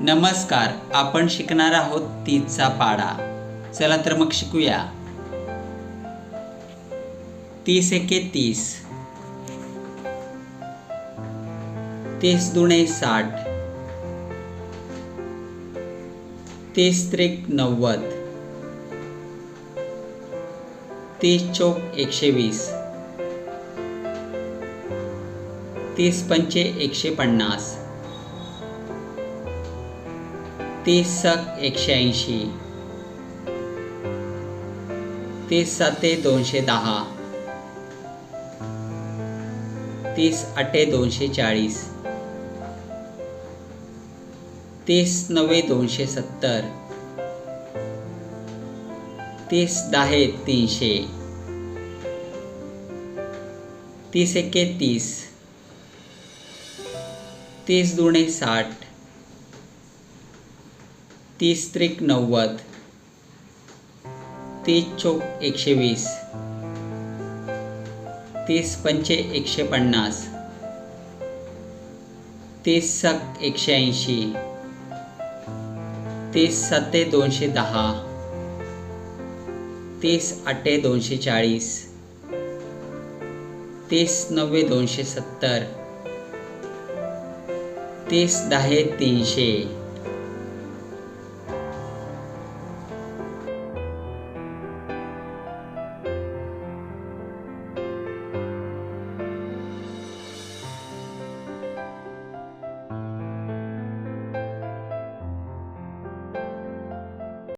नमस्कार आपण शिकणार आहोत तीसचा पाडा. चला तर मग शिकूया. तीस एके तीस. तीस दुणे साठ. तीस त्रिक नव्वद. तीस चौक एकशे वीस. तीस पंचे एकशे पन्नास. तीस सक एकशे ऐंशी तीस साते दोनशे दहा. तीस आठे दोनशे चाळीस. तीस नवे दोनशे सत्तर. तीस दहा तीनशे. तीस एके तीस. तीस दुणे साठ. तीस त्रिक नव्वद. तीस चौक एकशे वीस. तीस पंचे एकशे पन्नास. तीस सक एकशे ऐंशी. तीस सत्ते दोनशे दहा. तीस आठे दोनशे चाळीस. तीस नव्वे दोनशे सत्तर. तीस दहा तीनशे.